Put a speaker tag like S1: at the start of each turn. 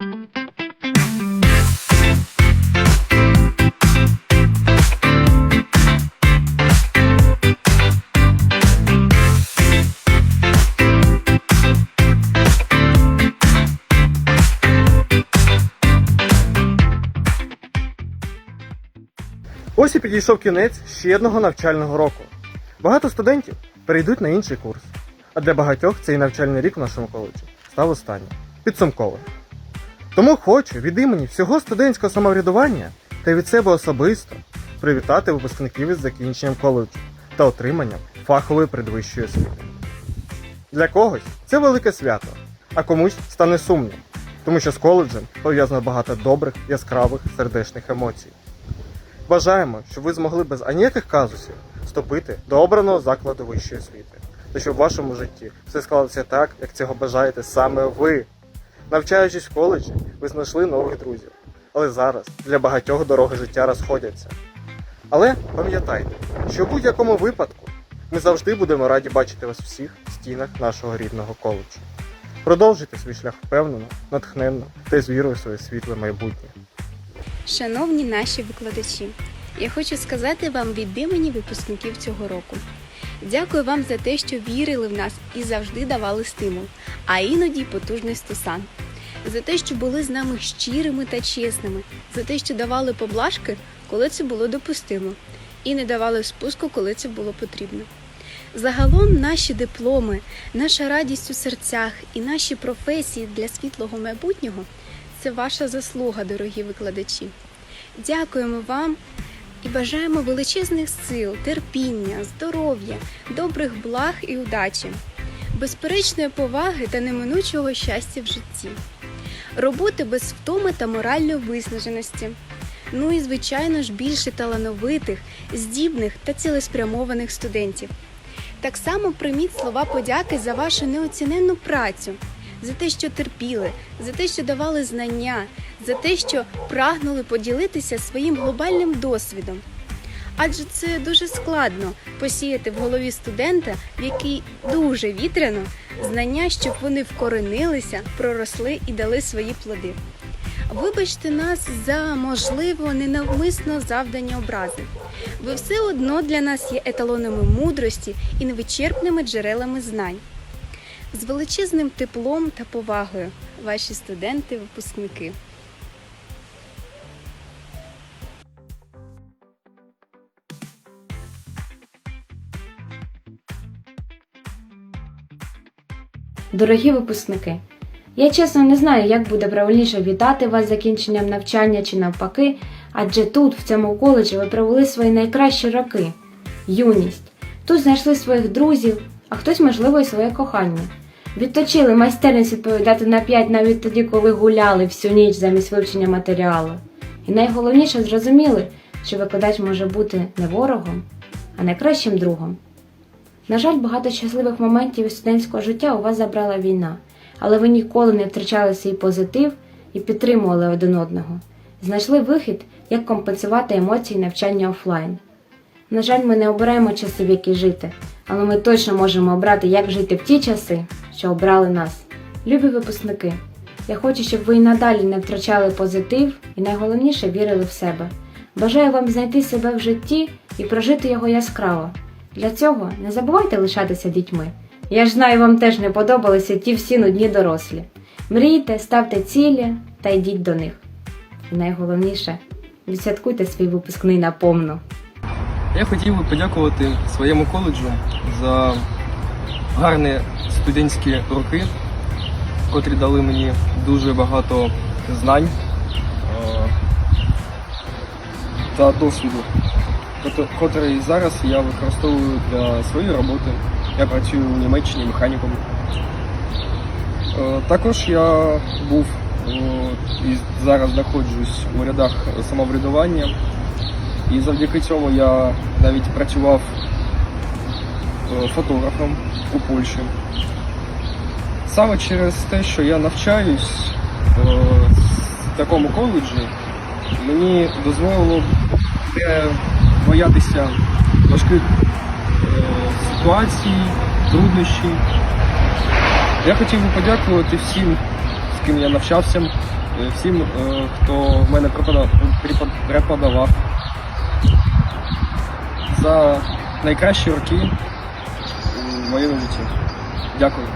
S1: Ось і підійшов кінець ще одного навчального року. Багато студентів перейдуть на інший курс, а для багатьох цей навчальний рік в нашому коледжі став останнім, підсумковим. Тому хочу від імені всього студентського самоврядування та від себе особисто привітати випускників із закінченням коледжу та отриманням фахової передвищої освіти. Для когось це велике свято, а комусь стане сумним, тому що з коледжем пов'язано багато добрих, яскравих, сердечних емоцій. Бажаємо, щоб ви змогли без аніяких казусів вступити до обраного закладу вищої освіти, та щоб в вашому житті все склалося так, як цього бажаєте саме ви. Навчаючись в коледжі, ви знайшли нових друзів, але зараз для багатьох дороги життя розходяться. Але пам'ятайте, що в будь-якому випадку ми завжди будемо раді бачити вас всіх в стінах нашого рідного коледжу. Продовжуйте свій шлях впевнено, натхненно та з вірою своє світле майбутнє.
S2: Шановні наші викладачі, я хочу сказати вам від імені випускників цього року. Дякую вам за те, що вірили в нас і завжди давали стимул, а іноді потужний стусан. За те, що були з нами щирими та чесними, за те, що давали поблажки, коли це було допустимо, і не давали спуску, коли це було потрібно. Загалом наші дипломи, наша радість у серцях і наші професії для світлого майбутнього це ваша заслуга, дорогі викладачі. Дякуємо вам і бажаємо величезних сил, терпіння, здоров'я, добрих благ і удачі, безперечної поваги та неминучого щастя в житті, роботи без втоми та моральної виснаженості. Ну і, звичайно ж, більше талановитих, здібних та цілеспрямованих студентів. Так само прийміть слова подяки за вашу неоціненну працю, за те, що терпіли, за те, що давали знання, за те, що прагнули поділитися своїм глобальним досвідом. Адже це дуже складно посіяти в голові студента, в який дуже вітряно, знання, щоб вони вкоренилися, проросли і дали свої плоди. Вибачте нас за можливо ненавмисно завдані образи. Ви все одно для нас є еталонами мудрості і невичерпними джерелами знань. З величезним теплом та повагою, ваші студенти-випускники.
S3: Дорогі випускники, я чесно не знаю, як буде правильніше вітати вас з закінченням навчання чи навпаки, адже тут, в цьому коледжі, ви провели свої найкращі роки, юність. Тут знайшли своїх друзів, а хтось, можливо, і своє кохання. Відточили майстерність відповідати на п'ять навіть тоді, коли гуляли всю ніч замість вивчення матеріалу. І найголовніше зрозуміли, що викладач може бути не ворогом, а найкращим другом. На жаль, багато щасливих моментів із студентського життя у вас забрала війна, але ви ніколи не втрачали свій позитив і підтримували один одного. Знайшли вихід, як компенсувати емоції навчання офлайн. На жаль, ми не обираємо часи, в які жити, але ми точно можемо обрати, як жити в ті часи, що обрали нас. Любі випускники, я хочу, щоб ви і надалі не втрачали позитив і найголовніше вірили в себе. Бажаю вам знайти себе в житті і прожити його яскраво. Для цього не забувайте лишатися дітьми. Я ж знаю, вам теж не подобалися ті всі нудні дорослі. Мрійте, ставте цілі та йдіть до них. І найголовніше відсвяткуйте свій випускний наповну.
S4: Я хотів би подякувати своєму коледжу за гарні студентські роки, котрі дали мені дуже багато знань е, та досвіду, котрий зараз я використовую для своєї роботи. Я працюю у Німеччині механіком. Е, Також я був е, і зараз знаходжусь у рядах самоврядування. І завдяки цьому я навіть працював е, фотографом у Польщі. Саме через те, що я навчаюсь е, в такому коледжі, мені дозволило не боятися важких е, ситуацій, труднощів. Я хотів би подякувати всім, з ким я навчався, всім, хто в мене преподавав за найкращі роки в моєму житті. Дякую.